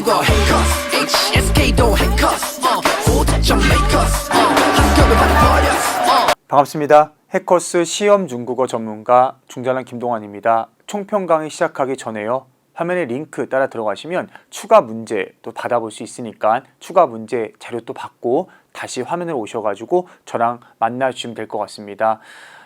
중국어 해커스 HSK도 해커스 어, 호주점 메이커스 어, 한꺼번에 받아버렸어 어. 반갑습니다. 해커스 시험 중국어 전문가 중잘난 김동환입니다. 총평 강의 시작하기 전에요. 화면에 링크 따라 들어가시면 추가 문제 또 받아볼 수 있으니까 추가 문제 자료 또 받고 다시 화면으로 오셔가지고 저랑 만나주시면 될 것 같습니다.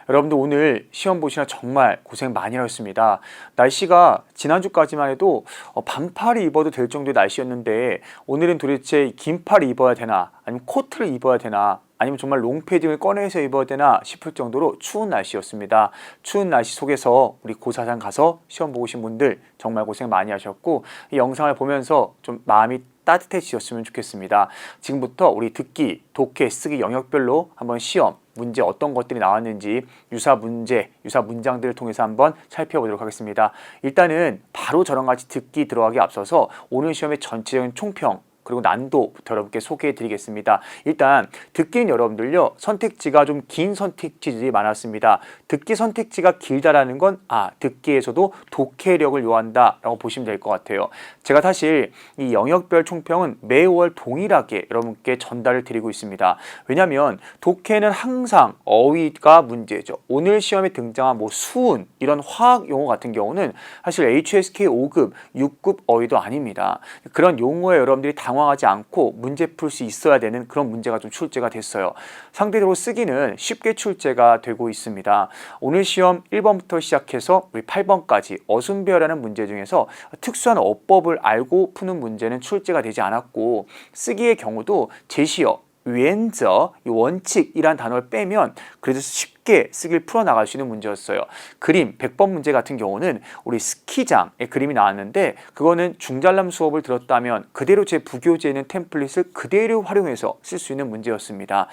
여러분들 오늘 시험 보시나 정말 고생 많이 하셨습니다. 날씨가 지난주까지만 해도 어, 반팔이 입어도 될 정도의 날씨였는데 오늘은 도대체 긴팔을 입어야 되나 아니면 코트를 입어야 되나 아니면 정말 롱패딩을 꺼내서 입어야 되나 싶을 정도로 추운 날씨였습니다. 추운 날씨 속에서 우리 고사장 가서 시험 보신 분들 정말 고생 많이 하셨고 이 영상을 보면서 좀 마음이 따뜻해지셨으면 좋겠습니다. 지금부터 우리 듣기, 독해, 쓰기 영역별로 한번 시험 문제 어떤 것들이 나왔는지 유사 문제, 유사 문장들을 통해서 한번 살펴보도록 하겠습니다. 일단은 바로 저랑 같이 듣기 들어가기 앞서서 오늘 시험의 전체적인 총평 그리고 난도부터 여러분께 소개해 드리겠습니다. 일단 듣기는 여러분들요 선택지가 좀 긴 선택지들이 많았습니다. 듣기 선택지가 길다라는 건 아 듣기에서도 독해력을 요한다라고 보시면 될 것 같아요. 제가 사실 이 영역별 총평은 매월 동일하게 여러분께 전달을 드리고 있습니다. 왜냐하면 독해는 항상 어휘가 문제죠. 오늘 시험에 등장한 뭐 수은 이런 화학 용어 같은 경우는 사실 HSK 5급, 6급 어휘도 아닙니다. 그런 용어에 여러분들이 당 황하지 않고 문제 풀 수 있어야 되는 그런 문제가 좀 출제가 됐어요. 상대적으로 쓰기는 쉽게 출제가 되고 있습니다. 오늘 시험 1번부터 시작해서 우리 8번까지 어순배열하는 문제 중에서 특수한 어법을 알고 푸는 문제는 출제가 되지 않았고 쓰기의 경우도 제시어原则, 이 원칙이란 단어를 빼면 그래도 쉽게 쓰기를 풀어나갈 수 있는 문제였어요. 그림, 100번 문제 같은 경우는 우리 스키장의 그림이 나왔는데 그거는 중잘남 수업을 들었다면 그대로 제 부교재에 있는 템플릿을 그대로 활용해서 쓸 수 있는 문제였습니다.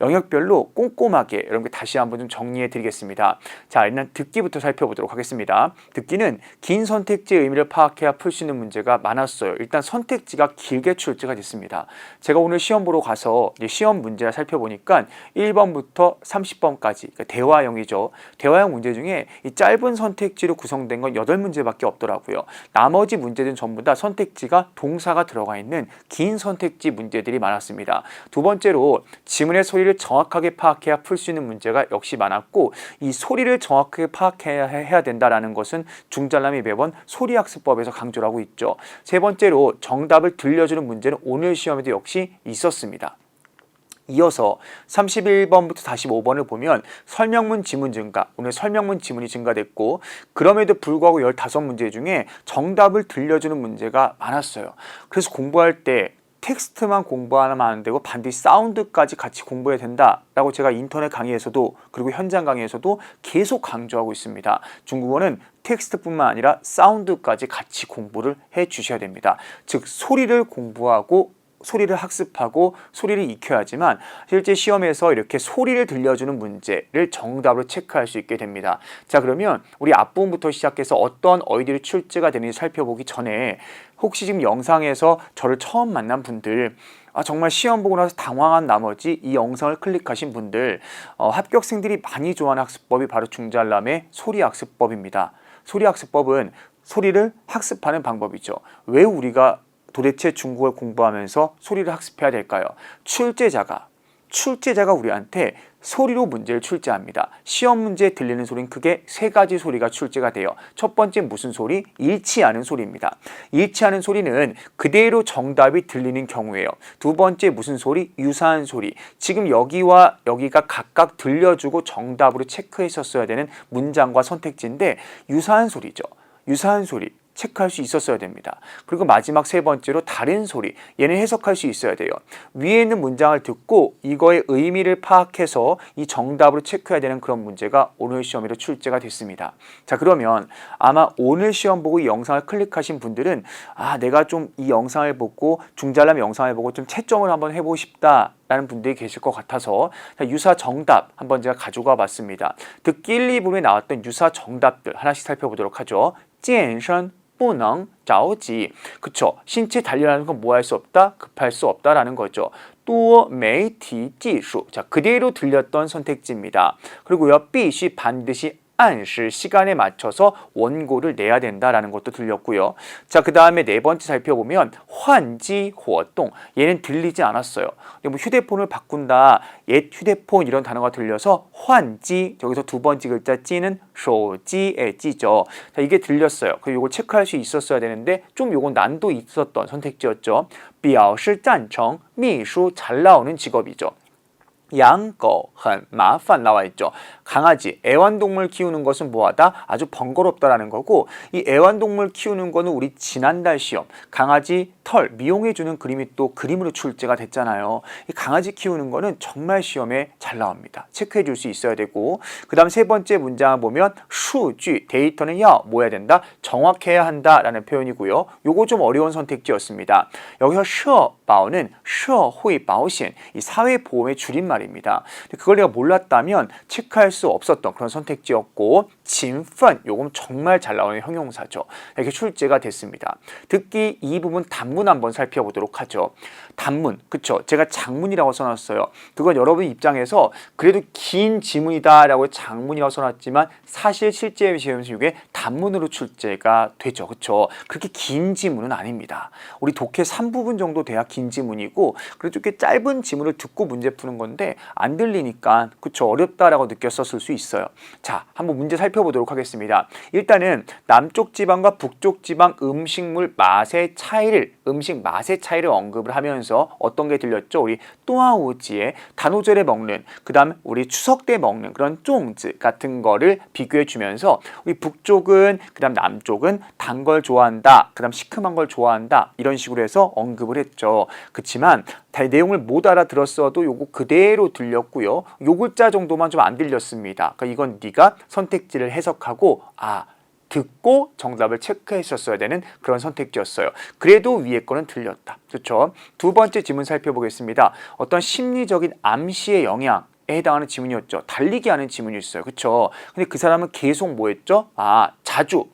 영역별로 꼼꼼하게 여러분께 다시 한번 좀 정리해 드리겠습니다. 자, 일단 듣기부터 살펴보도록 하겠습니다. 듣기는 긴 선택지의 의미를 파악해야 풀 수 있는 문제가 많았어요. 일단 선택지가 길게 출제가 됐습니다. 제가 오늘 시험 보러 가서 시험 문제를 살펴보니까 1번부터 30번까지 그러니까 대화형이죠. 대화형 문제 중에 이 짧은 선택지로 구성된 건 8문제밖에 없더라고요. 나머지 문제들은 전부 다 선택지가 동사가 들어가 있는 긴 선택지 문제들이 많았습니다. 두 번째로 지문의 소리 소리를 정확하게 파악해야 풀 수 있는 문제가 역시 많았고 이 소리를 정확하게 파악해야 해야 된다라는 것은 중잘남이 매번 소리 학습법에서 강조를 하고 있죠. 세 번째로 정답을 들려주는 문제는 오늘 시험에도 역시 있었습니다. 이어서 31번부터 45번을 보면 설명문 지문 증가, 오늘 설명문 지문이 증가됐고 그럼에도 불구하고 15문제 중에 정답을 들려주는 문제가 많았어요. 그래서 공부할 때 텍스트만 공부하면 안 되고 반드시 사운드까지 같이 공부해야 된다라고 제가 인터넷 강의에서도 그리고 현장 강의에서도 계속 강조하고 있습니다. 중국어는 텍스트뿐만 아니라 사운드까지 같이 공부를 해 주셔야 됩니다. 즉 소리를 공부하고 소리를 학습하고 소리를 익혀야지만 실제 시험에서 이렇게 소리를 들려주는 문제를 정답으로 체크할 수 있게 됩니다. 자 그러면 우리 앞부분부터 시작해서 어떤 어휘들이 출제가 되는지 살펴보기 전에 혹시 지금 영상에서 저를 처음 만난 분들 아, 정말 시험 보고 나서 당황한 나머지 이 영상을 클릭하신 분들 어, 합격생들이 많이 좋아하는 학습법이 바로 중잘남의 소리 학습법입니다. 소리 학습법은 소리를 학습하는 방법이죠. 왜 우리가 도대체 중국어를 공부하면서 소리를 학습해야 될까요? 출제자가 출제자가 우리한테 소리로 문제를 출제합니다. 시험 문제에 들리는 소리는 크게 세 가지 소리가 출제가 돼요. 첫 번째 무슨 소리? 일치하는 소리입니다. 일치하는 소리는 그대로 정답이 들리는 경우예요. 두 번째 무슨 소리? 유사한 소리. 지금 여기와 여기가 각각 들려주고 정답으로 체크했었어야 되는 문장과 선택지인데 유사한 소리죠. 유사한 소리. 체크할 수 있었어야 됩니다. 그리고 마지막 세 번째로 다른 소리, 얘는 해석할 수 있어야 돼요. 위에 있는 문장을 듣고 이거의 의미를 파악해서 이 정답으로 체크해야 되는 그런 문제가 오늘 시험에도 출제가 됐습니다. 자 그러면 아마 오늘 시험 보고 이 영상을 클릭하신 분들은 아 내가 좀 이 영상을 보고 중잘남 영상을 보고 좀 채점을 한번 해보고 싶다 라는 분들이 계실 것 같아서 유사 정답 한번 제가 가져가 봤습니다. 듣기 1, 2부에 나왔던 유사 정답들 하나씩 살펴보도록 하죠. 健身不能 자오지. 그쵸? 신체 단련하는 건 뭐 할 수 없다? 급할 수 없다라는 거죠. 또 메이티 지수 자 그대로 들렸던 선택지입니다. 그리고요 B 시 반드시 안시 시간에 맞춰서 원고를 내야 된다라는 것도 들렸고요. 자, 그 다음에 네 번째 살펴보면 환지活动 얘는 들리지 않았어요. 근데 뭐 휴대폰을 바꾼다 옛 휴대폰 이런 단어가 들려서 환지 여기서 두 번째 글자 찌는 쇼지의 찌죠. 자 이게 들렸어요. 그 요걸 체크할 수 있었어야 되는데 좀 요건 난도 있었던 선택지였죠. 表示赞成 秘书잘 나오는 직업이죠. 양꺼 한 마판 나와 있죠. 강아지, 애완동물 키우는 것은 뭐하다? 아주 번거롭다라는 거고 이 애완동물 키우는 거는 우리 지난달 시험 강아지 털 미용해주는 그림이 또 그림으로 출제가 됐잖아요. 이 강아지 키우는 거는 정말 시험에 잘 나옵니다. 체크해 줄 수 있어야 되고 그 다음 세 번째 문장 보면 수쥐 데이터는 야뭐 해야 된다? 정확해야 한다라는 표현이고요. 요거 좀 어려운 선택지였습니다. 여기서 셔 바오는 셔 호이 바오신 이 사회보험의 줄임말 입니다. 근데 그걸 내가 몰랐다면 체크할 수 없었던 그런 선택지였고 진펀 요건 정말 잘 나오는 형용사죠. 이렇게 출제가 됐습니다. 듣기 이 부분 단문 한번 살펴보도록 하죠. 단문 그쵸? 제가 장문이라고 써놨어요. 그건 여러분 입장에서 그래도 긴 지문이다라고 장문이라고 써놨지만 사실 실제 시험 중에 단문으로 출제가 되죠. 그쵸? 그렇게 긴 지문은 아닙니다. 우리 독해 3부분 정도 돼야 긴 지문이고 그래도 이렇게 짧은 지문을 듣고 문제 푸는 건데 안 들리니까 그쵸? 어렵다라고 느꼈었을 수 있어요. 자, 한번 문제 살펴 보도록 하겠습니다. 일단은 남쪽 지방과 북쪽 지방 음식물 맛의 차이를 음식 맛의 차이를 언급을 하면서 어떤 게 들렸죠? 우리 또아오지에 단오절에 먹는 그다음 우리 추석 때 먹는 그런 쫑즈 같은 거를 비교해 주면서 우리 북쪽은 그다음 남쪽은 단 걸 좋아한다. 그다음 시큼한 걸 좋아한다. 이런 식으로 해서 언급을 했죠. 그렇지만 다 내용을 못 알아들었어도 요거 그대로 들렸고요. 요 글자 정도만 좀 안 들렸습니다. 그러니까 이건 네가 선택지를 해석하고 아 듣고 정답을 체크했었어야 되는 그런 선택지였어요. 그래도 위에 거는 틀렸다. 그렇죠? 두 번째 질문 살펴보겠습니다. 어떤 심리적인 암시의 영향 에 해당하는 지문이었죠. 달리기 하는 지문이었어요. 그렇죠? 근데 그 사람은 계속 뭐 했죠? 아, 자주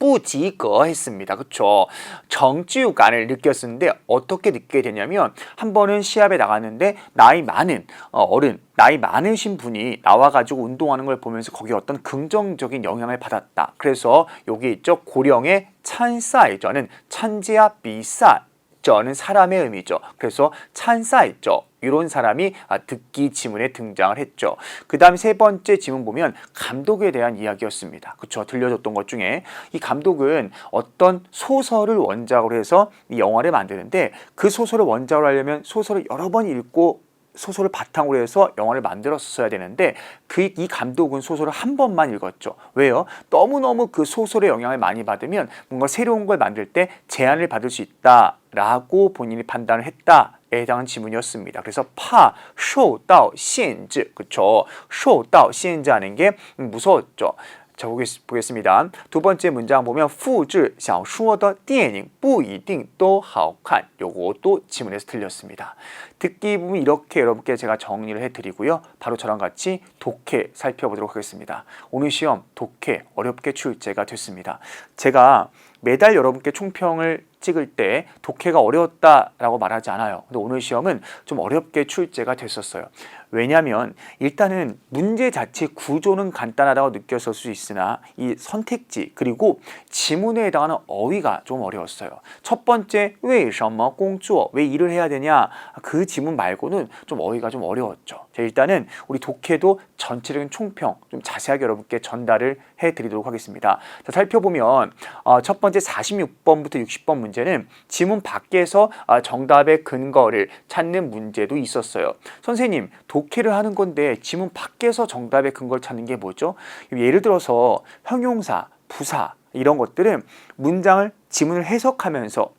뿌지거 했습니다. 그렇죠? 정지우감을 느꼈었는데 어떻게 느끼게 되냐면 한 번은 시합에 나갔는데 나이 많은 어, 어른 나이 많으신 분이 나와가지고 운동하는 걸 보면서 거기에 어떤 긍정적인 영향을 받았다. 그래서 여기 있죠. 고령의 찬사이저는 찬지야 비싸 저는 사람의 의미죠. 그래서 찬사했죠. 이런 사람이 아, 듣기 지문에 등장을 했죠. 그 다음 세 번째 지문 보면 감독에 대한 이야기였습니다. 그렇죠. 들려줬던 것 중에 이 감독은 어떤 소설을 원작으로 해서 이 영화를 만드는데 그 소설을 원작으로 하려면 소설을 여러 번 읽고 소설을 바탕으로 해서 영화를 만들었어야 되는데 그 이 감독은 소설을 한 번만 읽었죠. 왜요? 너무너무 그 소설의 영향을 많이 받으면 뭔가 새로운 걸 만들 때 제한을 받을 수 있다라고 본인이 판단을 했다. 에 해당한 지문이었습니다. 그래서 파, 受到限制, 그쵸? 受到限制 하는 게 무서웠죠. 자 보겠, 보겠습니다. 두 번째 문장 보면 复制小说的电影不一定都好看. 요것도 지문에서 틀렸습니다. 듣기 부분 이렇게 여러분께 제가 정리를 해드리고요. 바로 저랑 같이 독해 살펴보도록 하겠습니다. 오늘 시험 독해 어렵게 출제가 됐습니다. 제가 매달 여러분께 총평을 찍을 때 독해가 어려웠다라고 말하지 않아요. 근데 오늘 시험은 좀 어렵게 출제가 됐었어요. 왜냐하면 일단은 문제 자체 구조는 간단하다고 느꼈을 수 있으나 이 선택지 그리고 지문에 해당하는 어휘가 좀 어려웠어요. 첫 번째 왜什么 공주어 왜 일을 해야 되냐 그 지문 말고는 좀 어휘가 좀 어려웠죠. 자, 일단은 우리 독해도 전체적인 총평 좀 자세하게 여러분께 전달을 해드리도록 하겠습니다. 자, 살펴보면 어, 첫 번째 46번부터 60번 문제 는 지문 밖에서 어, 정답의 근거를 찾는 문제도 있었어요. 선생님 독해를 하는 건데 지문 밖에서 정답의 근거를 찾는 게 뭐죠? 예를 들어서 형용사, 부사 이런 것들은 문장을 지문을 해석하면서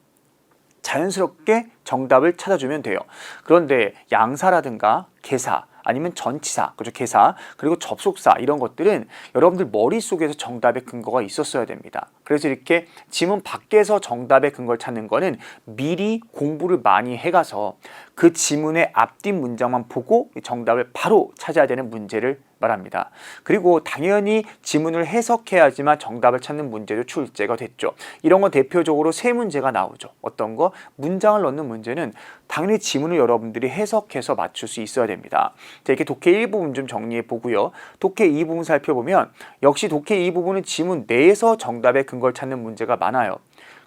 자연스럽게 정답을 찾아주면 돼요. 그런데 양사라든가 개사 아니면 전치사, 그죠? 개사, 그리고 접속사 이런 것들은 여러분들 머릿속에서 정답의 근거가 있었어야 됩니다. 그래서 이렇게 지문 밖에서 정답의 근거를 찾는 거는 미리 공부를 많이 해가서 그 지문의 앞뒤 문장만 보고 정답을 바로 찾아야 되는 문제를 말합니다. 그리고 당연히 지문을 해석해야지만 정답을 찾는 문제도 출제가 됐죠. 이런 건 대표적으로 세 문제가 나오죠. 어떤 거? 문장을 넣는 문제는 당연히 지문을 여러분들이 해석해서 맞출 수 있어야 됩니다. 자, 이렇게 독해 1부분 좀 정리해 보고요. 독해 2부분 살펴보면 역시 독해 2부분은 지문 내에서 정답의 근거를 찾는 문제가 많아요.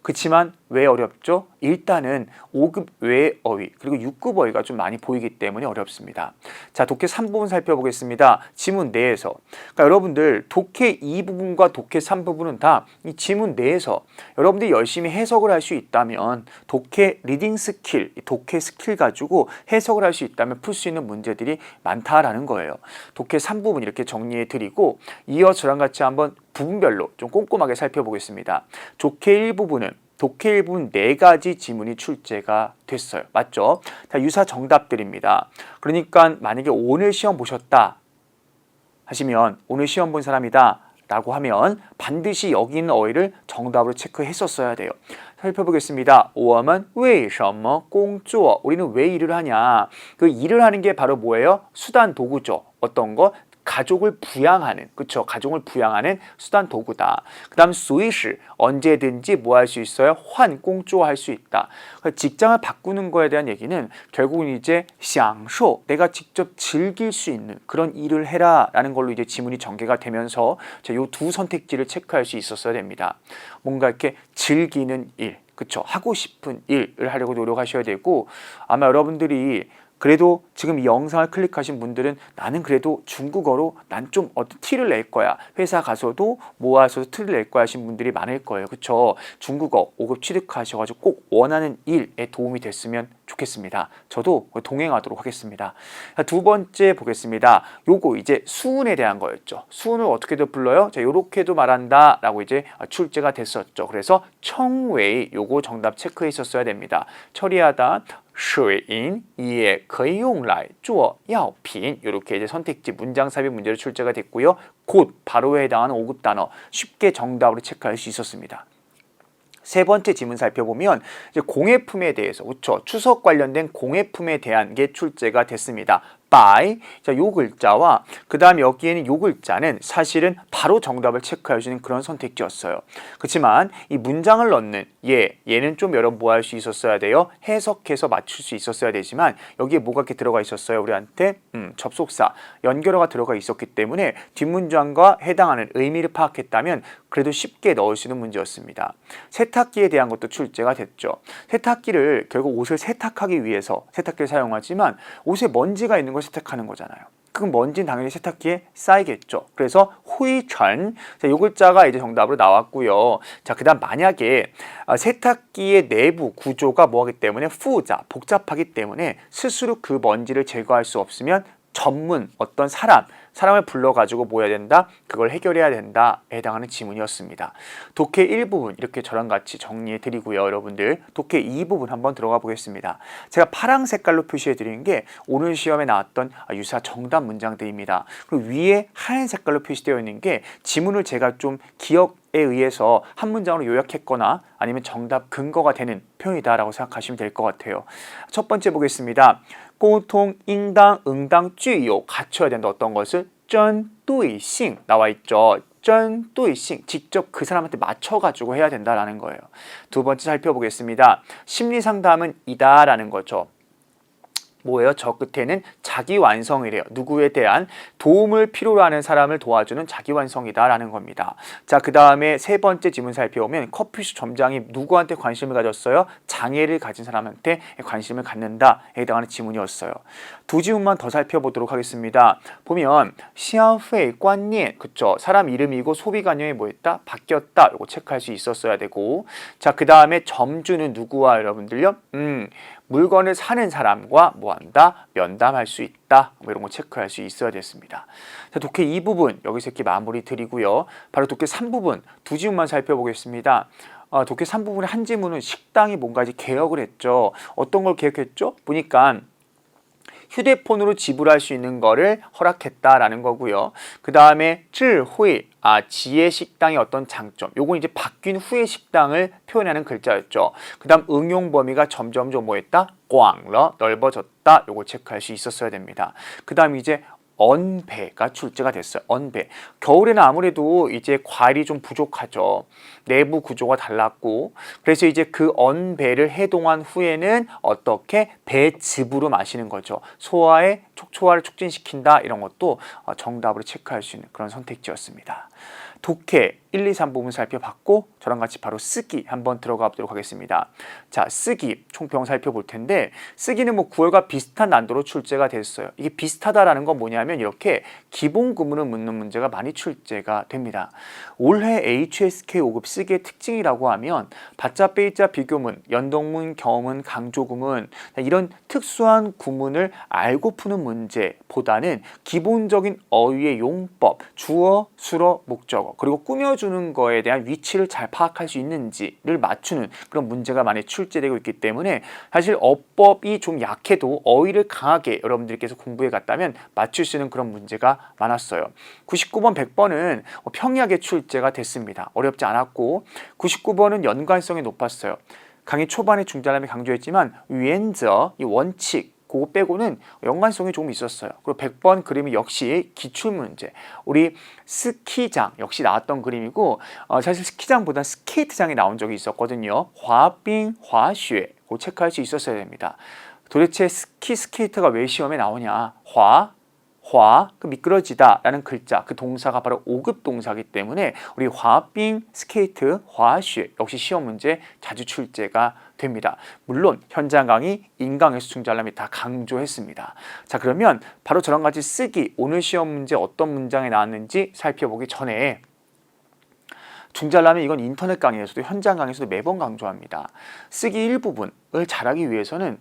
그렇지만 왜 어렵죠? 일단은 5급 외 어휘 그리고 6급 어휘가 좀 많이 보이기 때문에 어렵습니다. 자, 독해 3부분 살펴보겠습니다. 지문 내에서. 그러니까 여러분들 독해 2 부분과 독해 3 부분은 다 이 지문 내에서 여러분들이 열심히 해석을 할 수 있다면 독해 리딩 스킬, 이 독해 스킬 가지고 해석을 할 수 있다면 풀 수 있는 문제들이 많다라는 거예요. 독해 3부분 이렇게 정리해 드리고 이어 저랑 같이 한번 부분별로 좀 꼼꼼하게 살펴보겠습니다. 조케 일부분은 독해 일부분 네 가지 지문이 출제가 됐어요. 맞죠? 다 유사 정답들입니다. 그러니까 만약에 오늘 시험 보셨다 하시면 오늘 시험 본 사람이다 라고 하면 반드시 여기 있는 어휘를 정답으로 체크했었어야 돼요. 살펴보겠습니다. 5월은 왜什么 공주어 우리는 왜 일을 하냐 그 일을 하는 게 바로 뭐예요? 수단 도구죠. 어떤 거? 가족을 부양하는 그쵸 가족을 부양하는 수단 도구다. 그다음 수이시 언제든지 뭐 할 수 있어요? 환 공조 할 수 있다. 그러니까 직장을 바꾸는 거에 대한 얘기는 결국은 이제 享受 내가 직접 즐길 수 있는 그런 일을 해라라는 걸로 이제 지문이 전개가 되면서 요두 선택지를 체크할 수 있었어야 됩니다. 뭔가 이렇게 즐기는 일, 그쵸 하고 싶은 일을 하려고 노력하셔야 되고 아마 여러분들이 그래도 지금 이 영상을 클릭하신 분들은 나는 그래도 중국어로 난 좀 어떤 티를 낼 거야. 회사 가서도 모아서 티를 낼 거야 하신 분들이 많을 거예요. 그쵸? 중국어 5급 취득하셔 가지고 꼭 원하는 일에 도움이 됐으면 좋겠습니다. 저도 동행하도록 하겠습니다. 자, 두 번째 보겠습니다. 요거 이제 수운에 대한 거였죠. 수운을 어떻게도 불러요? 자, 요렇게도 말한다 라고 이제 출제가 됐었죠. 그래서 청웨이 요거 정답 체크해 있었어야 됩니다. 처리하다 水银也可以用来做药品 이렇게 이제 선택지 문장 삽입 문제로 출제가 됐고요. 곧 바로에 해당하는 5급 단어 쉽게 정답으로 체크할 수 있었습니다. 세 번째 지문 살펴보면 공예품에 대해서 그렇죠 추석 관련된 공예품에 대한 게 출제가 됐습니다. By 자, 요 글자와 그 다음에 여기에는 요 글자는 사실은 바로 정답을 체크할 수 있는 그런 선택지였어요. 그렇지만 이 문장을 넣는 얘 얘는 좀 여러분 뭐 할 수 있었어야 돼요. 해석해서 맞출 수 있었어야 되지만 여기에 뭐가 이렇게 들어가 있었어요. 우리한테 음, 접속사 연결어가 들어가 있었기 때문에 뒷문장과 해당하는 의미를 파악했다면 그래도 쉽게 넣을 수 있는 문제였습니다. 세탁기에 대한 것도 출제가 됐죠. 세탁기를 결국 옷을 세탁하기 위해서 세탁기를 사용하지만 옷에 먼지가 있는 걸 세탁하는 거잖아요. 그 먼지는 당연히 세탁기에 쌓이겠죠. 그래서 후이천 자, 요 글자가 이제 정답으로 나왔고요. 자, 그다음 만약에 아, 세탁기의 내부 구조가 뭐하기 때문에 후자 복잡하기 때문에 스스로 그 먼지를 제거할 수 없으면 전문 어떤 사람 사람을 불러가지고 뭐 해야 된다? 그걸 해결해야 된다. 해당하는 지문이었습니다. 독해 1부분 이렇게 저랑 같이 정리해 드리고요. 여러분들 독해 2부분 한번 들어가 보겠습니다. 제가 파랑 색깔로 표시해 드린 게 오늘 시험에 나왔던 유사 정답 문장들입니다. 그리고 위에 하얀 색깔로 표시되어 있는 게 지문을 제가 좀 기억 에 의해서 한 문장으로 요약했거나 아니면 정답 근거가 되는 표현이다라고 생각하시면 될 것 같아요. 첫 번째 보겠습니다. 고통 인당, 응당, 쥐요 갖춰야 된다. 어떤 것을 쩐뚜이싱 나와 있죠. 쩐뚜이싱 직접 그 사람한테 맞춰가지고 해야 된다라는 거예요. 두 번째 살펴보겠습니다. 심리 상담은 이다라는 거죠. 뭐예요? 저 끝에는 자기 완성이래요. 누구에 대한 도움을 필요로 하는 사람을 도와주는 자기 완성이다라는 겁니다. 자, 그 다음에 세 번째 지문 살펴보면 커피숍 점장이 누구한테 관심을 가졌어요? 장애를 가진 사람한테 관심을 갖는다. 해당하는 지문이었어요. 두 지문만 더 살펴보도록 하겠습니다. 보면 시아페이 관念그쵸? 사람 이름이고 소비 관념이 뭐였다? 바뀌었다. 이거 체크할 수 있었어야 되고 자, 그 다음에 점주는 누구와 여러분들요? 음, 물건을 사는 사람과 뭐한다? 면담할 수 있다. 뭐 이런 거 체크할 수 있어야 됐습니다. 자, 독해 2부분 여기서 이렇게 마무리 드리고요. 바로 독해 3부분 두 지문만 살펴보겠습니다. 어, 독해 3부분의 한 지문은 식당이 뭔가 이제 개혁을 했죠. 어떤 걸 개혁했죠? 보니까 휴대폰으로 지불할 수 있는 거를 허락했다라는 거고요. 그 다음에智慧 아, 지혜 식당의 어떤 장점. 요건 이제 바뀐 후의 식당을 표현하는 글자였죠. 그 다음 응용 범위가 점점점 뭐했다? 꽝러 넓어졌다. 요걸 체크할 수 있었어야 됩니다. 그 다음 이제 언배가 출제가 됐어요. 언배. 겨울에는 아무래도 이제 과일이 좀 부족하죠. 내부 구조가 달랐고 그래서 이제 그 언배를 해동한 후에는 어떻게 배즙으로 마시는 거죠. 소화의 촉초화를 촉진시킨다 이런 것도 어, 정답으로 체크할 수 있는 그런 선택지였습니다. 독해 1, 2, 3 부분 살펴봤고 저랑 같이 바로 쓰기 한번 들어가 보도록 하겠습니다. 자, 쓰기 총평 살펴볼 텐데 쓰기는 뭐 9월과 비슷한 난도로 출제가 됐어요. 이게 비슷하다라는 건 뭐냐면 이렇게 기본 구문을 묻는 문제가 많이 출제가 됩니다. 올해 HSK 5급 쓰기의 특징이라고 하면 받자 빼자 비교문, 연동문, 경문, 강조구문 이런 특수한 구문을 알고 푸는 문제보다는 기본적인 어휘의 용법, 주어, 수어, 목적어 그리고 꾸며주는 거에 대한 위치를 잘 파악할 수 있는지를 맞추는 그런 문제가 많이 출제되고 있기 때문에 사실 어법이 좀 약해도 어휘를 강하게 여러분들께서 공부해 갔다면 맞출 수 있는 그런 문제가 많았어요. 99번, 100번은 평이하게 출제가 됐습니다. 어렵지 않았고 99번은 연관성이 높았어요. 강의 초반에 중단함에 강조했지만 위엔저 이 원칙 그거 빼고는 연관성이 조금 있었어요. 그리고 100번 그림이 역시 기출 문제. 우리 스키장 역시 나왔던 그림이고 어, 사실 스키장보다 스케이트장이 나온 적이 있었거든요. 화빙, 화쉐 그 체크할 수 있었어야 됩니다. 도대체 스키 스케이트가 왜 시험에 나오냐? 화, 화, 그 미끄러지다라는 글자, 그 동사가 바로 5급 동사기 때문에 우리 화빙, 스케이트, 화쉐 역시 시험 문제 자주 출제가 됩니다. 물론 현장 강의, 인강에서 중잘람이 다 강조했습니다. 자 그러면 바로 저랑 같이 쓰기 오늘 시험 문제 어떤 문장에 나왔는지 살펴보기 전에 중잘람이 이건 인터넷 강의에서도 현장 강의에서도 매번 강조합니다. 쓰기 일부분을 잘하기 위해서는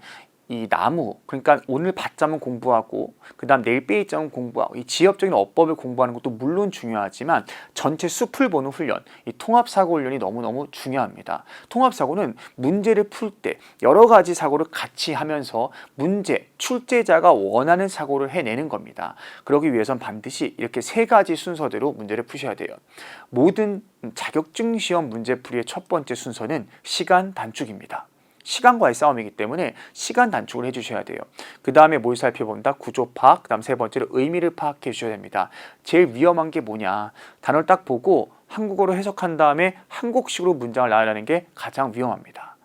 이 나무 그러니까 오늘 받자면 공부하고 그다음 내일 빼이자면 공부하고 이 지엽적인 어법을 공부하는 것도 물론 중요하지만 전체 숲을 보는 훈련 이 통합 사고 훈련이 너무너무 중요합니다. 통합 사고는 문제를 풀 때 여러 가지 사고를 같이 하면서 문제 출제자가 원하는 사고를 해내는 겁니다. 그러기 위해선 반드시 이렇게 세 가지 순서대로 문제를 푸셔야 돼요. 모든 자격증 시험 문제풀이의 첫 번째 순서는 시간 단축입니다. 시간과의 싸움이기 때문에 시간 단축을 해주셔야 돼요. 그 다음에 뭘 살펴본다? 구조 파악. 그 다음 세 번째로 의미를 파악해 주셔야 됩니다. 제일 위험한 게 뭐냐? 단어를 딱 보고 한국어로 해석한 다음에 한국식으로 문장을 나열하는 게 가장 위험합니다.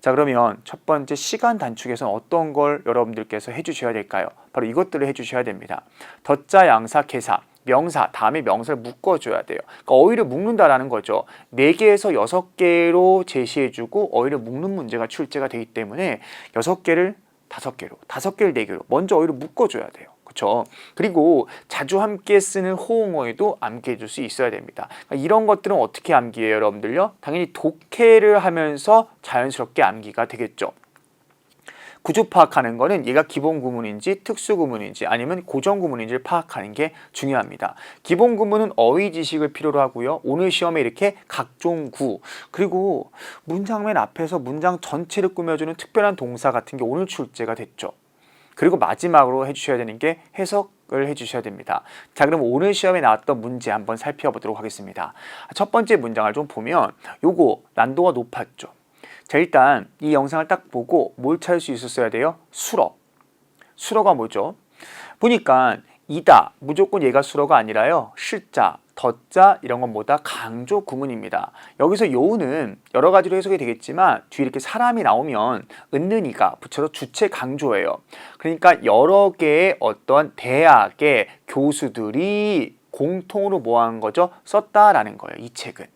자 그러면 첫 번째 시간 단축에서는 어떤 걸 여러분들께서 해주셔야 될까요? 바로 이것들을 해주셔야 됩니다. 덧자, 양사, 개사. 명사 다음에 명사를 묶어줘야 돼요. 그러니까 어휘를 묶는다라는 거죠. 네 개에서 여섯 개로 제시해주고 어휘를 묶는 문제가 출제가 되기 때문에 여섯 개를 다섯 개로, 다섯 개를 네 개로 먼저 어휘를 묶어줘야 돼요. 그렇죠. 그리고 자주 함께 쓰는 호응어에도 암기해 줄 수 있어야 됩니다. 그러니까 이런 것들은 어떻게 암기해요, 여러분들요? 당연히 독해를 하면서 자연스럽게 암기가 되겠죠. 구조 파악하는 거는 얘가 기본 구문인지 특수 구문인지 아니면 고정 구문인지를 파악하는 게 중요합니다. 기본 구문은 어휘 지식을 필요로 하고요. 오늘 시험에 이렇게 각종 구 그리고 문장 맨 앞에서 문장 전체를 꾸며주는 특별한 동사 같은 게 오늘 출제가 됐죠. 그리고 마지막으로 해주셔야 되는 게 해석을 해주셔야 됩니다. 자, 그럼 오늘 시험에 나왔던 문제 한번 살펴보도록 하겠습니다. 첫 번째 문장을 좀 보면 요거 난도가 높았죠. 자 일단 이 영상을 딱 보고 뭘 찾을 수 있었어야 돼요? 수러. 수러가 뭐죠? 보니까 이다 무조건 얘가 수러가 아니라요. 실자, 덧자 이런 건 뭐다 강조 구문입니다. 여기서 요우는 여러 가지로 해석이 되겠지만 뒤에 이렇게 사람이 나오면 은는이가 붙여서 주체 강조예요. 그러니까 여러 개의 어떤 대학의 교수들이 공통으로 뭐 한 거죠? 썼다라는 거예요. 이 책은.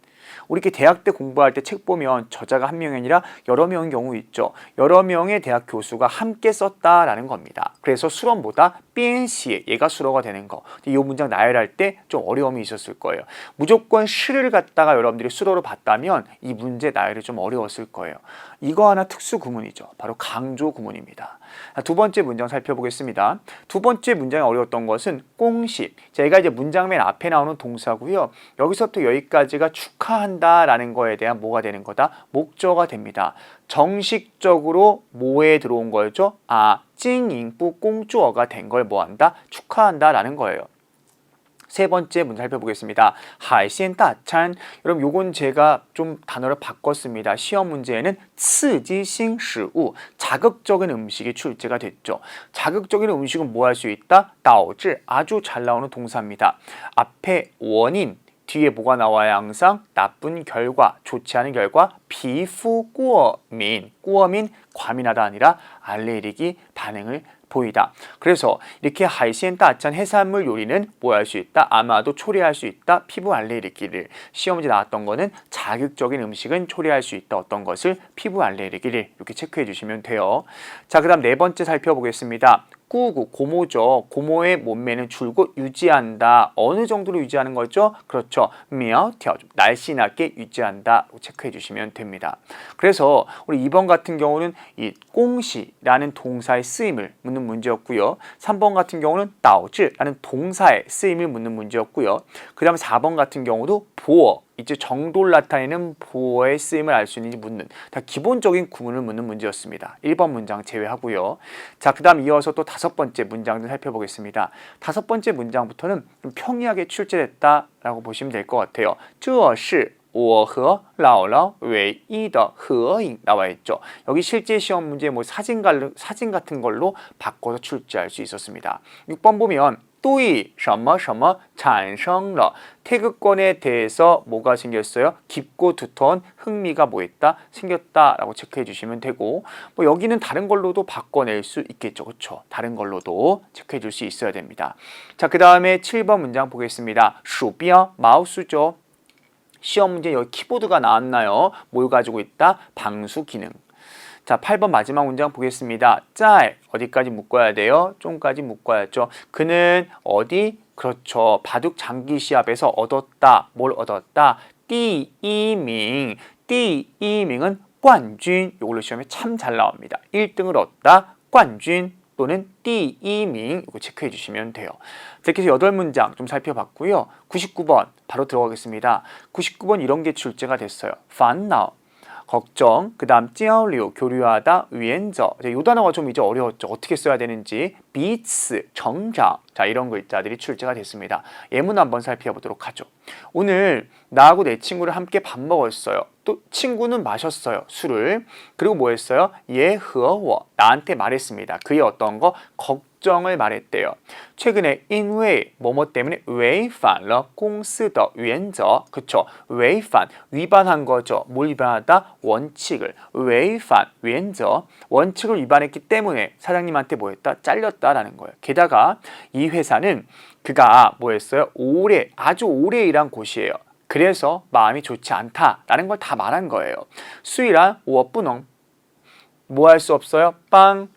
우리 이렇게 대학 때 공부할 때 책 보면 저자가 한 명이 아니라 여러 명인 경우 있죠. 여러 명의 대학 교수가 함께 썼다라는 겁니다. 그래서 수런보다 삐엔시에 얘가 수로가 되는 거. 이 문장 나열할 때 좀 어려움이 있었을 거예요. 무조건 시를 갖다가 여러분들이 수로로 봤다면 이 문제 나열이 좀 어려웠을 거예요. 이거 하나 특수 구문이죠. 바로 강조 구문입니다. 두 번째 문장 살펴보겠습니다. 두 번째 문장이 어려웠던 것은 꽁십. 제가 이제 문장 맨 앞에 나오는 동사고요. 여기서부터 여기까지가 축하한 다라는 거에 대한 뭐가 되는 거다? 목적어가 됩니다. 정식적으로 뭐에 들어온 거죠? 아, 찡잉뿌 꽁주어가 된 걸 뭐한다? 축하한다라는 거예요. 세 번째 문제 살펴보겠습니다. 하이시엔 따찬. 여러분 요건 제가 좀 단어를 바꿨습니다. 시험 문제에는 츠지싱 시우 자극적인 음식이 출제가 됐죠. 자극적인 음식은 뭐 할 수 있다? 다오지 아주 잘 나오는 동사입니다. 앞에 원인 뒤에 뭐가 나와야 항상 나쁜 결과, 좋지 않은 결과, 비후 꾸어민, 꾸어민 과민하다 아니라 알레르기 반응을 보이다. 그래서 이렇게 하이시엔 따찬 해산물 요리는 뭐 할 수 있다? 아마도 초리할 수 있다. 피부 알레르기를 시험문제 나왔던 거는 자극적인 음식은 초리할 수 있다. 어떤 것을 피부 알레르기를 이렇게 체크해 주시면 돼요. 자, 그다음 네 번째 살펴보겠습니다. 꾸구 고모죠. 고모의 몸매는 줄곧 유지한다. 어느 정도로 유지하는 거죠? 그렇죠. 미어티어 날씬하게 유지한다. 체크해 주시면 됩니다. 그래서 우리 2번 같은 경우는 이 꽁시라는 동사의 쓰임을 묻는 문제였고요. 3번 같은 경우는 따오즈라는 동사의 쓰임을 묻는 문제였고요. 그 다음 4번 같은 경우도 보어 이제 정도를 나타내는 보어의 쓰임을 알 수 있는지 묻는 다 기본적인 구문을 묻는 문제였습니다. 1번 문장 제외하고요. 자, 그다음 이어서 또 다섯 번째 문장들 살펴보겠습니다. 다섯 번째 문장부터는 좀 평이하게 출제됐다라고 보시면 될 것 같아요. 这是我和姥姥唯一的合影 나와 있죠. 여기 실제 시험 문제 뭐 사진 갈 사진 같은 걸로 바꿔서 출제할 수 있었습니다. 6번 보면 对什么什么产生了 태극권에 대해서 뭐가 생겼어요? 깊고 두터운 흥미가 뭐 있다? 생겼다라고 체크해 주시면 되고 뭐 여기는 다른 걸로도 바꿔낼 수 있겠죠. 그렇죠? 다른 걸로도 체크해 줄 수 있어야 됩니다. 자, 그다음에 7번 문장 보겠습니다. 鼠标 마우스죠. 시험 문제 여기 키보드가 나왔나요? 뭘 가지고 있다? 방수 기능. 자, 8번 마지막 문장 보겠습니다. 짤, 어디까지 묶어야 돼요? 좀까지 묶어야죠. 그는 어디? 그렇죠. 바둑 장기 시합에서 얻었다. 뭘 얻었다? 띠이밍. 띠이밍은 관준. 이걸로 시험에 참 잘 나옵니다. 1등을 얻다. 관준. 또는 띠이밍 이거 체크해 주시면 돼요. 자, 이렇게 해서 8문장 좀 살펴봤고요. 99번 바로 들어가겠습니다. 99번 이런 게 출제가 됐어요.烦恼 걱정, 그 다음 찌아올리오, 교류하다, 위엔저. 이 단어가 좀 이제 어려웠죠. 어떻게 써야 되는지 비츠 정장 자 이런 글자들이 출제가 됐습니다. 예문 한번 살펴보도록 하죠. 오늘 나하고 내 친구를 함께 밥 먹었어요. 또 친구는 마셨어요. 술을. 그리고 뭐 했어요? 예허워 나한테 말했습니다. 그의 어떤 거 걱정을 말했대요. 최근에 인웨이 뭐뭐 때문에 웨이판러 공스더 위엔저 그쵸 웨이판 위반한 거죠. 뭘 위반하다? 원칙을 웨이판 위엔저 원칙을 위반했기 때문에 사장님한테 뭐 했다? 잘렸다. 있다라는 거예요. 게다가 이 회사는 그가 뭐였어요? 오래, 아주 오래 일한 곳이에요. 그래서 마음이 좋지 않다라는 걸 다 말한 거예요. 수이란 오어뿌농. 뭐 할 수 없어요? 빵.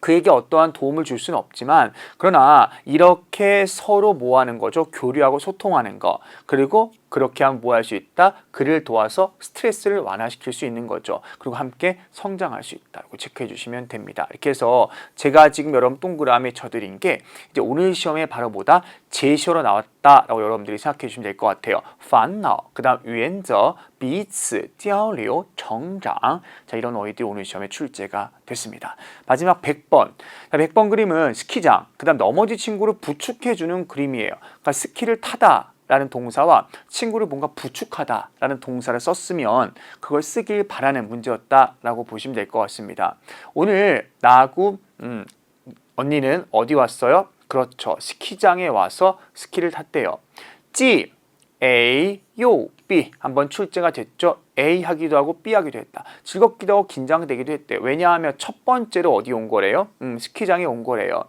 그에게 어떠한 도움을 줄 수는 없지만 그러나 이렇게 서로 뭐 하는 거죠? 교류하고 소통하는 거. 그리고 그렇게 하면 뭐 할 수 있다? 그를 도와서 스트레스를 완화시킬 수 있는 거죠. 그리고 함께 성장할 수 있다고 체크해 주시면 됩니다. 이렇게 해서 제가 지금 여러분 동그라미에 쳐드린 게 이제 오늘 시험에 바로 보다 제시어로 나왔다라고 여러분들이 생각해 주시면 될 것 같아요. 烦恼, 그다음 原则, 彼此交流,成长. 자, 이런 어휘들이 오늘 시험에 출제가 됐습니다. 마지막 100번. 자, 100번 그림은 스키장, 그다음 넘어진 친구를 부축해 주는 그림이에요. 그러니까 스키를 타다 라는 동사와 친구를 뭔가 부축하다 라는 동사를 썼으면 그걸 쓰길 바라는 문제였다 라고 보시면 될 것 같습니다. 오늘 나하고 음, 언니는 어디 왔어요? 그렇죠. 스키장에 와서 스키를 탔대요. 찌 A, 요, B 한번 출제가 됐죠. A 하기도 하고 B 하기도 했다. 즐겁기도 하고 긴장되기도 했대요. 왜냐하면 첫 번째로 어디 온 거래요? 음, 스키장에 온 거래요.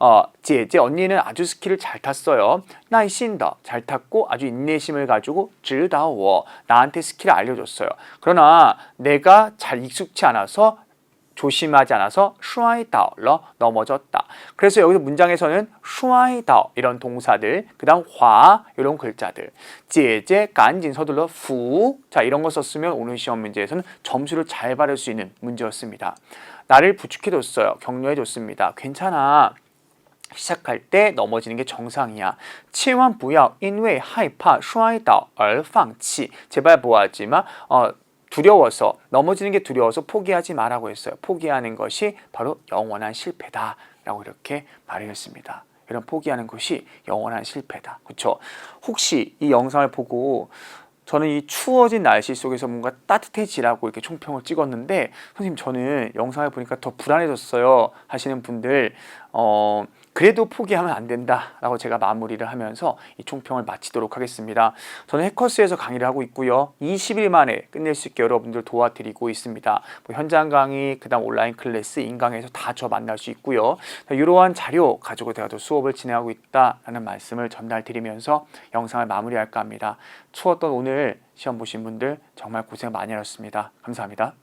어, 제제 언니는 아주 스키를 잘 탔어요. 나이신더 잘 탔고 아주 인내심을 가지고 즐다워 나한테 스키를 알려줬어요. 그러나 내가 잘 익숙치 않아서 조심하지 않아서 슈아이다오러 넘어졌다. 그래서 여기서 문장에서는 슈아이다오 이런 동사들, 그다음 화 이런 글자들, 제제 간진 서둘러 후자 이런 거 썼으면 오늘 시험 문제에서는 점수를 잘 받을 수 있는 문제였습니다. 나를 부축해줬어요, 격려해줬습니다. 괜찮아. 시작할 때 넘어지는 게 정상이야. 千万不要因为害怕摔倒而放弃. 제발 뭐하지 마. 어, 두려워서 넘어지는 게 두려워서 포기하지 말라고 했어요. 포기하는 것이 바로 영원한 실패다라고 이렇게 말을 했습니다. 이런 포기하는 것이 영원한 실패다. 그렇죠? 혹시 이 영상을 보고 저는 이 추워진 날씨 속에서 뭔가 따뜻해지라고 이렇게 총평을 찍었는데 선생님 저는 영상을 보니까 더 불안해졌어요 하시는 분들 어, 그래도 포기하면 안 된다라고 제가 마무리를 하면서 이 총평을 마치도록 하겠습니다. 저는 해커스에서 강의를 하고 있고요. 20일 만에 끝낼 수 있게 여러분들 도와드리고 있습니다. 뭐 현장 강의, 그다음 온라인 클래스, 인강에서 다 저 만날 수 있고요. 이러한 자료 가지고 제가 또 수업을 진행하고 있다라는 말씀을 전달드리면서 영상을 마무리할까 합니다. 추웠던 오늘 시험 보신 분들 정말 고생 많이 하셨습니다. 감사합니다.